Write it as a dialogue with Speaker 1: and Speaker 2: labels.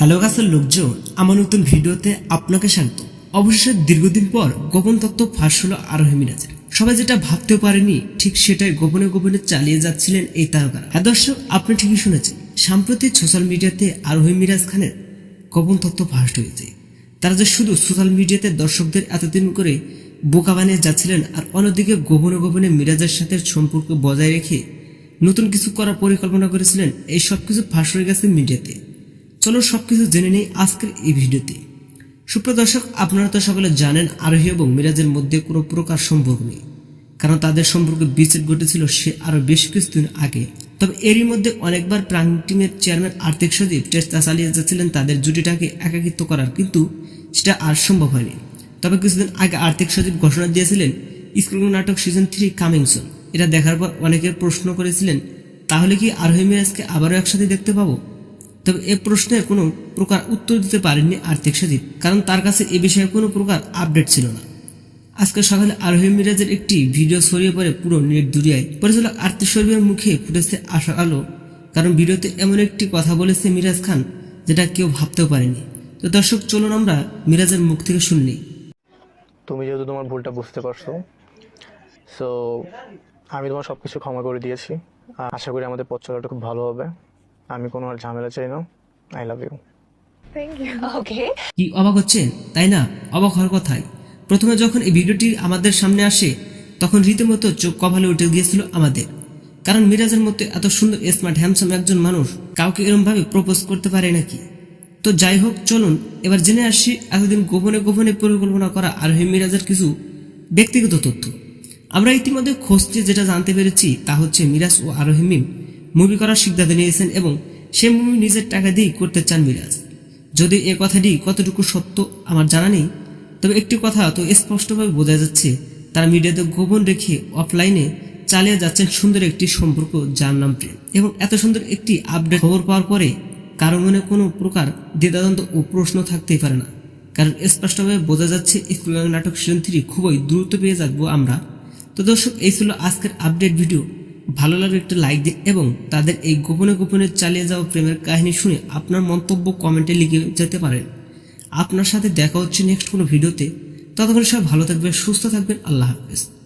Speaker 1: Hello গাছের লোকজন, আমার নতুন ভিডিওতে আপনাকে স্বাগত। অবশেষে দীর্ঘদিন পর গোপন তত্ত্ব ফাঁস হলো আরোহী মিরাজের সবাই যেটা ভাবতেও পারেনি, ঠিক সেটাই গোপনে গোপনে চালিয়ে যাচ্ছিলেন এই তারকারা। হ্যাঁ দর্শক, আপনি ঠিকই শুনেছেন সাম্প্রতিক সোশ্যাল মিডিয়াতে আরোহী মিরাজ খানের গোপন তত্ত্ব ফাঁস হয়েছে। তারা যে শুধু সোশ্যাল মিডিয়াতে দর্শকদের এতদিন করে বোকা বানিয়ে যাচ্ছিলেন আর অন্যদিকে গোপনে গোপনে মিরাজের সাথে সম্পর্ক বজায় রেখে নতুন কিছু করার পরিকল্পনা করেছিলেন, এই সব কিছু ফাঁস হয়ে গেছে মিডিয়াতে। চলো সবকিছু জেনে নেই আজকের এই ভিডিওতে। সুপ্রদর্শক আপনারা তো সকলে জানেন আরোহী এবং মিরাজের মধ্যে কোনো প্রকার সম্পর্ক নেই। কারণ তাদের সম্পর্কে বিচ্ছেদ ঘটেছিল সে আরও বেশ কিছুদিন আগে। তবে এরই মধ্যে অনেকবার প্রাং টিমের চেয়ারম্যান আর্থিক সচিব চেষ্টা চালিয়ে যাচ্ছিলেন তাদের জুটিটাকে একাকিত্ব করার, কিন্তু সেটা আর সম্ভব হয়নি। তবে কিছুদিন আগে আর্থিক সচিব ঘোষণা দিয়েছিলেন, স্কুল নাটক সিজন থ্রি কামিং সুন এটা দেখার পর অনেকে প্রশ্ন করেছিলেন, তাহলে কি আরোহী মিরাজকে আবারও একসাথে দেখতে পাবো? তবে এ প্রশ্নের কোনো প্রকার উত্তর দিতে পারেননি আর্থিক সচিব, কারণ তার কাছে এ বিষয়ে কোনো প্রকার আপডেট ছিল না। আজকে সকালে আরোহী মিরাজের একটি ভিডিও ছড়িয়ে পড়ে পুরো নেট দুনিয়ায়। পরিচালক আর্থিক শরীফের মুখে ফুটেছে আশার আলো, কারণ ভিডিওতে এমন একটি কথা বলেছে মিরাজ খান, যেটা কেউ ভাবতেও পারেনি। তো দর্শক, চলুন আমরা মিরাজের মুখ থেকে শুননি
Speaker 2: তুমি যেহেতু তোমার ভুলটা বুঝতে পারছ সো আমি তোমার সব কিছু ক্ষমা করে দিয়েছি। আশা করি আমাদের পথ চলাটা খুব ভালো হবে। আমি কোনো আর ঝামেলা চাই না। I love you
Speaker 3: Thank you. Okay.
Speaker 1: কি অবাক হচ্ছেন? তাই না? অবাক হওয়ার কথাই। প্রথমে যখন এই ভিডিওটি আমাদের সামনে আসে তখন রীতিমতো চোখ কভালে উঠে গিয়েছিল আমাদের। কারণ মিরাজের মতো এত সুন্দর স্মার্ট হ্যামসাম একজন মানুষ কাউকে এরমভাবে প্রপোজ করতে পারে নাকি? তো যাই হোক চলুন এবার জেনে আসি এতদিন গোপনে গোপনে পরিকল্পনা করা আরোহী মিরাজের কিছু ব্যক্তিগত তথ্য। আমরা ইতিমধ্যে খোঁজতে যেটা জানতে পেরেছি তা হচ্ছে মিরাজ ও আরোহী মিম। মুভি করার সিদ্ধান্ত নিয়েছেন এবং সে মুভি নিজের টাকা দিয়েই করতে চান মিরাজ। যদি এ কথাটি কতটুকু সত্য আমার জানা নেই, তবে একটি কথা তো স্পষ্টভাবে বোঝা যাচ্ছে, তারা মিডিয়াতে গোপন রেখে অফলাইনে চালিয়ে যাচ্ছেন সুন্দর একটি সম্পর্ক যার নাম প্রেম। এবং এত সুন্দর একটি আপডেট খবর পাওয়ার পরে কারও মনে কোনো প্রকার দ্বিধাদ্বন্দ্ব ও প্রশ্ন থাকতেই পারে না। কারণ স্পষ্টভাবে বোঝা যাচ্ছে স্কুল নাটক সিজন থ্রি খুবই দ্রুত পেয়ে যাব আমরা। তো দর্শক, এই ছিল আজকের আপডেট ভিডিও। ভালো লাগলে একটা লাইক দিন এবং তাদের এই গোপনে গোপনে চালিয়ে যাওয়া প্রেমের কাহিনী শুনে আপনার মন্তব্য কমেন্টে লিখে যেতে পারেন। আপনার সাথে দেখা হচ্ছে নেক্সট কোনো ভিডিওতে ততক্ষণ সব ভালো থাকবেন, সুস্থ থাকবেন, আল্লাহ হাফেজ।